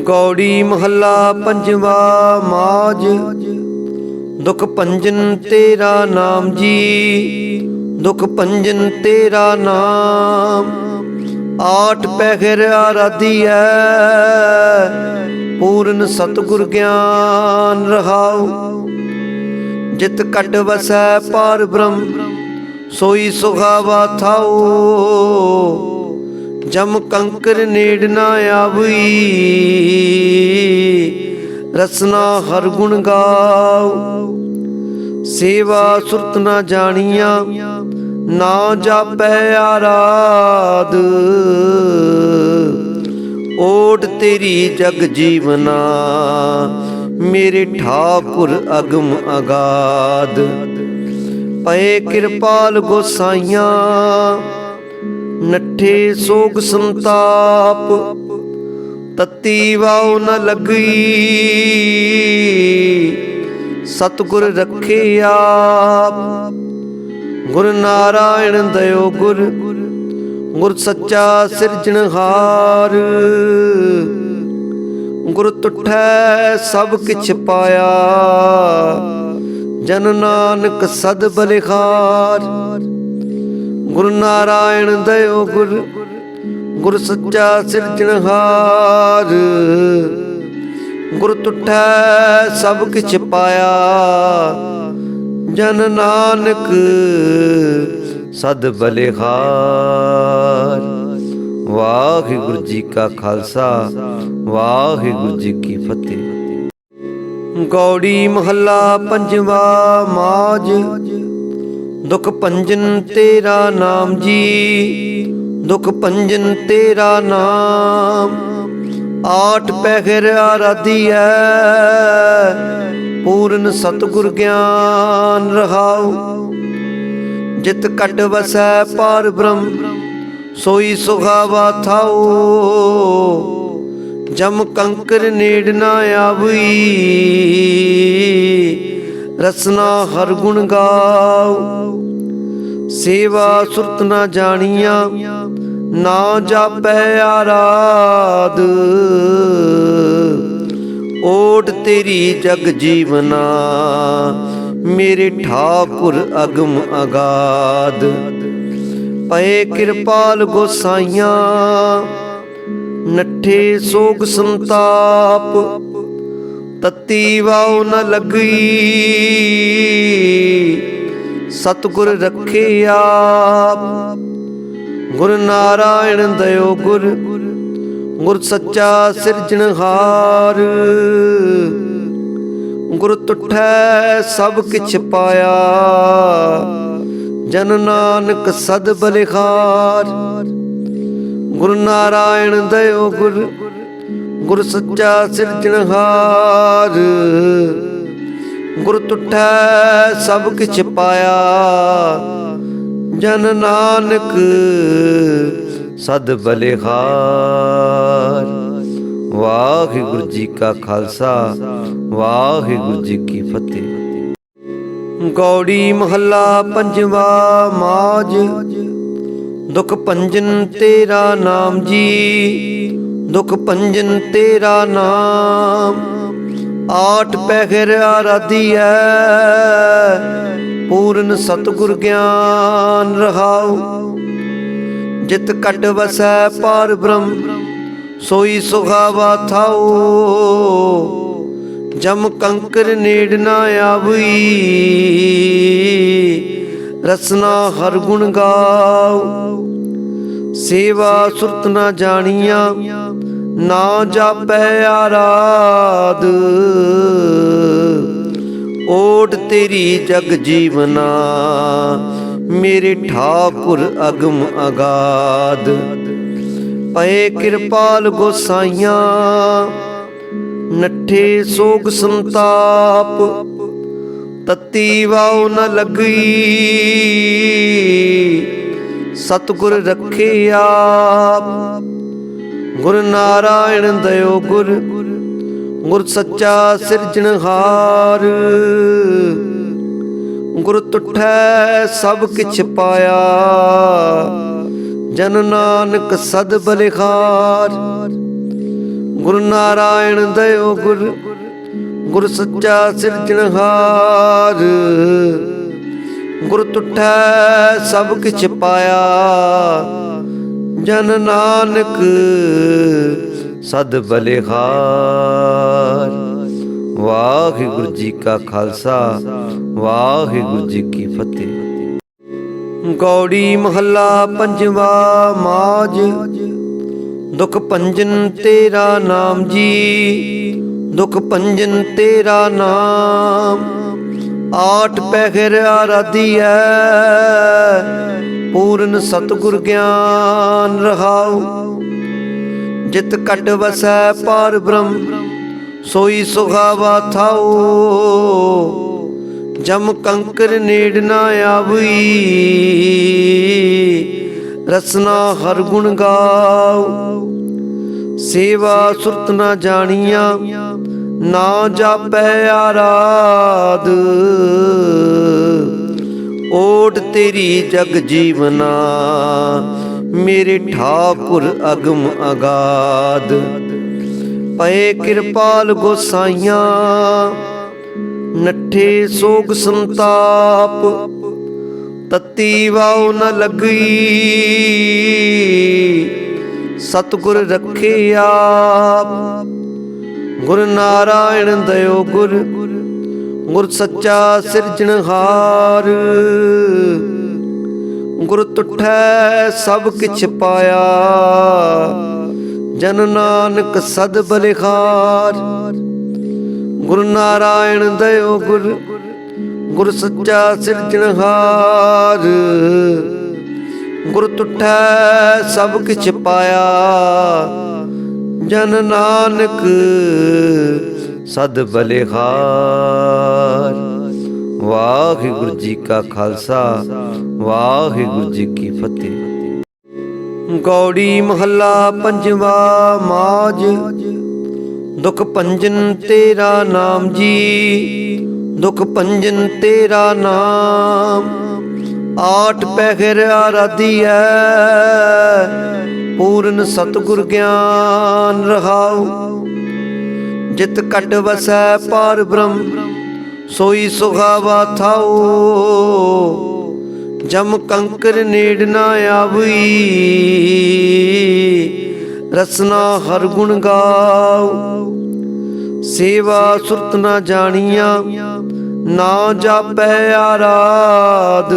ਗੌੜੀ ਮਹੱਲਾ ਪੰਜਵਾ ਮਾਜ ਦੁਖ ਭੰਜਨ ਤੇਰਾ ਨਾਮ ਜੀ। ਦੁਖ ਪੰਜਨ ਤੇਰਾ ਨਾਮ। ਆਠ ਪਹਿਰ ਹੈ ਪੂਰਨ ਸਤਿਗੁਰ ਗਿਆਨ ਰਹਾਉ। ਜਿਤ ਕੱਟ ਵਸੈ ਪਾਰ ਬ੍ਰਹਮ, ਸੋਈ ਸੁਖਾਵਾ ਥਾਉ। ਜਮ ਕੰਕਰ ਨੇੜ ਨਾ ਆਵਈ। ਰਸਨਾ ਹਰ ਗੁਣ ਗਾਉ ਸੇਵਾ ਸੁਰਤ ਨਾ ਜਾਣੀਆਂ, ਨਾ ਜਾਪੈ ਆਰਾਧ। ਓਟ ਤੇਰੀ ਜਗ ਜੀਵਨਾ, ਮੇਰੇ ਠਾਕੁਰ ਅਗਮ ਅਗਾਦ ਪਏ ਕਿਰਪਾਲ ਗੋਸਾਈਆਂ ਨੱਠੇ ਸੋਗ ਸੰਤਾਪ, ਤਤੀ ਵਾਉ ਨ ਲੱਗੀ ਸਤਗੁਰ ਰੱਖੇ ਆਪ, ਗੁਰ ਨਾਰਾਇਣ ਦਇਓ ਗੁਰ ਗੁਰ ਸੱਚਾ ਸਿਰਜਣਹਾਰ ਗੁਰ ਤੁਠੈ ਸਭ ਕਿਛ ਪਾਇਆ, ਜਨ ਨਾਨਕ ਸਦ ਬਲਿਹਾਰ। ਗੁਰ ਨਾਰਾਇਣ ਦਇਓ ਗੁਰ ਗੁਰ ਸੱਚਾ ਸਿਰਜਣਹਾਰ ਗੁਰ ਤੁਠੈ ਸਭ ਕਿਛ ਪਾਇਆ, ਜਨ ਨਾਨਕ ਸਦ ਬਲਿਹਾਰ। ਵਾਹਿਗੁਰੂ ਜੀ ਕਾ ਖਾਲਸਾ, ਵਾਹਿਗੁਰੂ ਜੀ ਕੀ ਫਤਿਹ। ਗੌੜੀ ਮਹੱਲਾ ਪੰਜਵਾ ਮਾਜ ਦੁਖ ਭੰਜਨ ਤੇਰਾ ਨਾਮ ਜੀ। ਦੁਖ ਭੰਜਨ ਤੇਰਾ ਨਾਮ। ਆਠ ਪਹਿਰ ਹੈ ਪੂਰਨ ਸਤਿਗੁਰ ਗਿਆਨ ਰਹਾਉ। ਜਿਤ ਘਟ ਵਸੈ ਪਾਰ ਬ੍ਰਹਮ, ਸੋਈ ਸੁਖਾਵਾ ਥਾਉ। ਜਮ ਕੰਕਰ ਨੇੜ ਨਾ ਆਵਈ। ਰਸਨਾ ਹਰ ਗੁਣ ਗਾਉ ਸੇਵਾ ਸੁਰਤ ਨਾ ਜਾਣੀਆਂ, ਨਾ ਜਾਪੈ ਆਰਾਧ। ਓਟ ਤੇਰੀ ਜਗ ਜੀਵਨਾ, ਮੇਰੇ ਠਾਕੁਰ ਅਗਮ ਅਗਾਦ ਪਏ ਕਿਰਪਾਲ ਗੋਸਾਈਆਂ, ਨੱਠੇ ਸੋਗ ਸੰਤਾਪ। ਤਤੀ ਵਾਉ ਨ ਲੱਗੀ ਸਤਗੁਰ ਰੱਖੇ ਗੁਰ ਨਾਰਾਇਣ ਦਇਓ ਗੁਰ ਗੁਰ ਸੱਚਾ ਸਿਰਜਣਹਾਰ ਗੁਰ ਤੁਠੈ ਸਭ ਕਿਛ ਪਾਇਆ। ਜਨ ਨਾਨਕ ਸਦ ਬਲਿਹਾਰ। ਗੁਰੂ ਨਾਰਾਇਣ ਦਇਓ ਗੁਰ ਗੁਰ ਸੱਚਾ ਸਿਰਜਣਹਾਰ ਗੁਰ ਤੁਠੈ ਸਭ ਕਿਛ ਪਾਇਆ। ਜਨ ਨਾਨਕ ਸਦ ਬਲਿਹਾਰ। ਵਾਹਿਗੁਰੂ ਜੀ ਕਾ ਖਾਲਸਾ, ਵਾਹਿਗੁਰੂ ਜੀ ਕੀ ਫਤਿਹ। ਗੌੜੀ ਮਹੱਲਾ ਪੰਜਵਾ ਮਾਜ, ਦੁਖ ਭੰਜਨ ਤੇਰਾ ਨਾਮ ਜੀ। ਦੁਖ ਭੰਜਨ ਤੇਰਾ ਨਾਮ, ਆਠ ਪਹਿਰ ਹੈ ਪੂਰਨ ਸਤਿਗੁਰ ਗਿਆਨ ਰਹਾਉ, ਜਿਤ ਘਟ ਵਸੈ ਪਾਰ ਬ੍ਰਹਮ, ਸੋਈ ਸੁਖਾਵਾ ਥਾਉ। ਜਮ ਕੰਕਰ ਨੇੜ ਨਾ ਆਵਈ, ਰਸਨਾ ਹਰ ਗੁਣ ਗਾਉ। ਸੇਵਾ ਸੁਰਤ ਨਾ ਜਾਣੀਆਂ ਨਾ ਜਾਪੈ ਆਰਾਧ। ਓਟ ਤੇਰੀ ਜਗ ਜੀਵਨਾ, ਮੇਰੇ ਠਾਕੁਰ ਅਗਮ ਅਗਾਦ ਪਏ ਕਿਰਪਾਲ ਗੋਸਾਈਆਂ, ਨੱਠੇ ਸੋਗ ਸੰਤਾਪ। ਤਤੀ ਵਾਉ ਨ ਲੱਗੀ ਸਤਗੁਰ ਰੱਖੇ ਆਪ। ਗੁਰ ਨਾਰਾਇਣ ਦਇਓ ਗੁਰ ਗੁਰ ਸੱਚਾ ਸਿਰਜਣਹਾਰ ਗੁਰ ਤੁਠੈ ਸਭ ਕਿਛ ਪਾਇਆ, ਜਨ ਨਾਨਕ ਸਦ ਬਲਿਹਾਰ। ਗੁਰੂ ਨਾਰਾਇਣ ਦਇਓ ਗੁਰ ਗੁਰ ਸੱਚਾ ਸਿਰਜਣਹਾਰ ਗੁਰ ਤੁਠੈ ਸਭ ਕਿਛ ਪਾਇਆ ਜਨ ਨਾਨਕ ਸਦ ਬਲਿਹਾਰ। ਵਾਹਿਗੁਰੂ ਜੀ ਕਾ ਖਾਲਸਾ, ਵਾਹਿਗੁਰੂ ਜੀ ਕੀ ਫਤਿਹ। ਗੌੜੀ ਮਹੱਲਾ ਪੰਜਵਾ ਮਾਜ ਦੁਖ ਭੰਜਨ ਤੇਰਾ ਨਾਮ ਜੀ। ਦੁਖ ਭੰਜਨ ਤੇਰਾ ਨਾਮ। ਆਠ ਪਹਿਰ ਹੈ ਪੂਰਨ ਸਤਿਗੁਰ ਗਿਆਨ ਰਹਾਉ। ਜਿਤ ਕਟ ਵਸੈ ਪਾਰ ਬ੍ਰਹਮ, ਸੋਈ ਸੁਖਾਵਾ ਥਾਉ। ਜਮ ਕੰਕਰ ਨੇੜ ਨਾ ਆਵਈ, ਰਸਨਾ ਹਰ ਗੁਣ ਗਾਉ। ਸੇਵਾ ਸੁਰਤ ਨਾ ਜਾਣੀਆਂ, ਨਾ ਜਾਪੈ ਆਰਾਧ। ਓਟ ਤੇਰੀ ਜਗ ਜੀਵਨਾ, ਮੇਰੇ ਠਾਕੁਰ ਅਗਮ ਅਗਾਦ। ਪਏ ਕਿਰਪਾਲ ਗੋਸਾਈਆਂ, ਨੱਠੇ ਸੋਗ ਸੰਤਾਪ, ਤਤੀ ਵਾਉ ਨ ਲੱਗੀ ਸਤਿਗੁਰ ਰੱਖੇ ਆਪ, ਗੁਰ ਨਾਰਾਇਣ ਦਇਓ ਗੁਰ। ਗੁਰ ਸੱਚਾ ਸਿਰਜਣਹਾਰ ਗੁਰ ਤੁਠੈ ਸਭ ਕਿਛ ਪਾਇਆ। ਜਨ ਨਾਨਕ ਸਦ ਬਲਿਹਾਰ। ਗੁਰੂ ਨਾਰਾਇਣ ਦਇਓ ਗੁਰ ਗੁਰ ਸੱਚਾ ਸਿਰਜਣਹਾਰ ਗੁਰ ਤੁਠੈ ਸਭ ਕਿਛ ਪਾਇਆ। ਜਨ ਨਾਨਕ ਸਦ ਬਲਿਹਾਰ ਵਾਹਿਗੁਰੂ ਜੀ ਕਾ ਖਾਲਸਾ, ਵਾਹਿਗੁਰੂ ਜੀ ਕੀ ਫਤਿਹ। ਗੌੜੀ ਮਹੱਲਾ ਪੰਜਵਾ ਮਾਜ। ਦੁਖ ਭੰਜਨ ਤੇਰਾ ਨਾਮ ਜੀ। ਦੁਖ ਭੰਜਨ ਤੇਰਾ ਨਾਮ। ਆਠ ਪਹਿਰ ਆਰਾਧੀਐ ਪੂਰਨ ਸਤਿਗੁਰ ਗਿਆਨ ਰਹਾਉ। ਜਿਤ ਕਟ ਵਸੈ ਪਾਰ ਬ੍ਰਹਮ, ਸੋਈ ਸੁਖਾਵਾ ਥਾਓ ਜਮ ਕੰਕਰ ਨੇੜ ਨਾ ਆਵਈ, ਰਸਨਾ ਹਰ ਗੁਣ ਗਾਉ। ਸੇਵਾ ਸੁਰਤ ਨਾ ਜਾਣੀਆਂ, ਨਾ ਜਾਪੈ ਆਰਾਧ।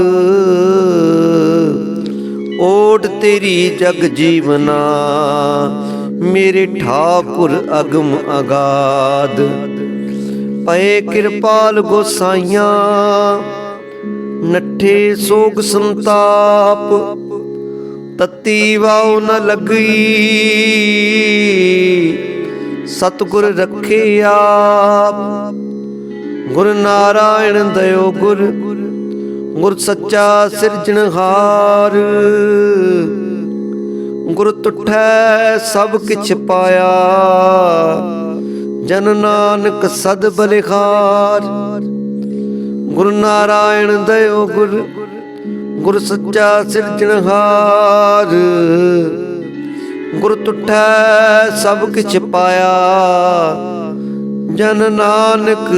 ਓਟ ਤੇਰੀ ਜਗ ਜੀਵਨਾ ਮੇਰੇ ਠਾਕੁਰ ਅਗਮ ਅਗਾਦ ਪਏ ਕਿਰਪਾਲ ਗੋਸਾਈਆਂ, ਨੱਠੇ ਸੋਗ ਸੰਤਾਪ, ਤਤੀ ਵਾਉ ਨ ਲੱਗੀ ਸਤਿਗੁਰ ਰੱਖੇ ਆਪ, ਗੁਰ ਨਾਰਾਇਣ ਦਇਓ ਗੁਰ ਗੁਰ ਸੱਚਾ ਸਿਰਜਣਹਾਰ। ਗੁਰ ਤੁਠੈ ਸਭ ਕਿਛ ਪਾਇਆ। ਜਨ ਨਾਨਕ ਸਦ ਬਲਿਹਾਰ। ਗੁਰ ਨਾਰਾਇਣ ਦਇਓ ਗੁਰ ਗੁਰ ਸੱਚਾ ਸਿਰਜਣਹਾਰ ਗੁਰ ਤੁਠੈ ਸਭ ਕਿਛ ਪਾਇਆ। ਜਨ ਨਾਨਕ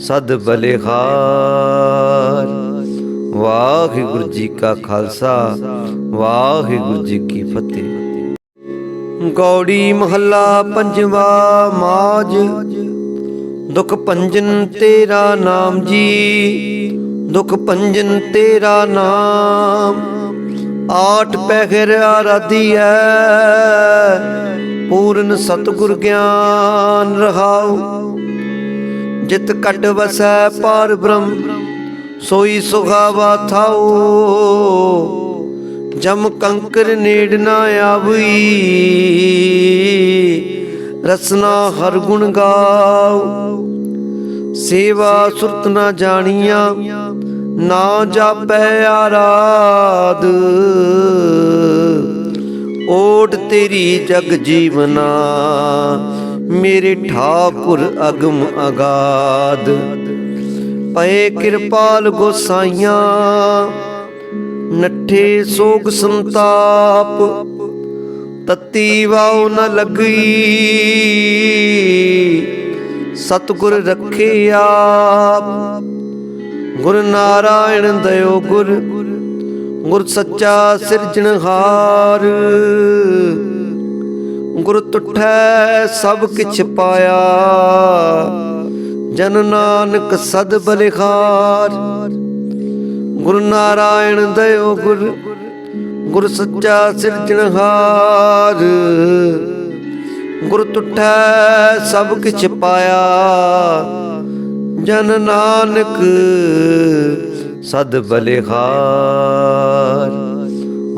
ਸਦ ਬਲਿਹਾਰ। ਵਾਹਿਗੁਰੂ ਜੀ ਕਾ ਖਾਲਸਾ। ਵਾਹਿਗੁਰੂ ਜੀ ਕੀ ਫਤਿਹ। ਗੌੜੀ ਮਹੱਲਾ ਪੰਜਵਾ ਮਾਜ ਦੁਖ ਭੰਜਨ ਤੇਰਾ ਨਾਮ ਜੀ। ਦੁਖ ਭੰਜਨ ਤੇਰਾ ਨਾਮ। ਆਠ ਪਹਿਰ ਹੈ ਪੂਰਨ ਸਤਿਗੁਰ ਗਿਆਨ ਰਹਾਉ। ਜਿਤ ਕੱਟ ਵਸੈ ਪਾਰ ਬ੍ਰਹਮ, ਸੋਈ ਸੁਖਾਵਾ ਥਾਉ। ਜਮ ਕੰਕਰ ਨੇੜ ਨਾ ਆਵਈ। ਰਸਨਾ ਹਰ ਗੁਣ ਗਾਉ ਸੇਵਾ ਸੁਰਤ ਨਾ ਜਾਣੀਆਂ, ਨਾ ਜਾਪੈ ਆਰਾਧ। ਓਟ ਤੇਰੀ ਜਗ ਜੀਵਨਾ, ਮੇਰੇ ਠਾਕੁਰ ਅਗਮ ਅਗਾਦ ਪਏ ਕਿਰਪਾਲ ਗੋਸਾਈਆਂ ਨੱਠੇ ਸੋਗ ਸੰਤਾਪ, ਤਤੀ ਵਾਉ ਨ ਲੱਗੀ ਸਤਿਗੁਰ ਰੱਖੇ ਆਪ, ਗੁਰ ਨਾਰਾਇਣ ਦਇਓ ਗੁਰ ਗੁਰ ਸੱਚਾ ਸਿਰਜਣਹਾਰ ਗੁਰ ਤੁਠੈ ਸਭ ਕਿਛ ਪਾਇਆ, ਜਨ ਨਾਨਕ ਸਦ ਬਲਿਹਾਰ। ਗੁਰ ਨਾਰਾਇਣ ਦਇਓ ਗੁਰ ਗੁਰ ਸੱਚਾ ਸਿਰਜਣਹਾਰ ਗੁਰ ਤੁਠੈ ਸਭ ਕਿਛ ਪਾਇਆ। ਜਨ ਨਾਨਕ ਸਦ ਬਲਿਹਾਰ।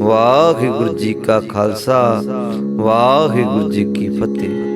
ਵਾਹਿਗੁਰੂ ਜੀ ਕਾ ਖਾਲਸਾ, ਵਾਹਿਗੁਰੂ ਜੀ ਕੀ ਫਤਿਹ।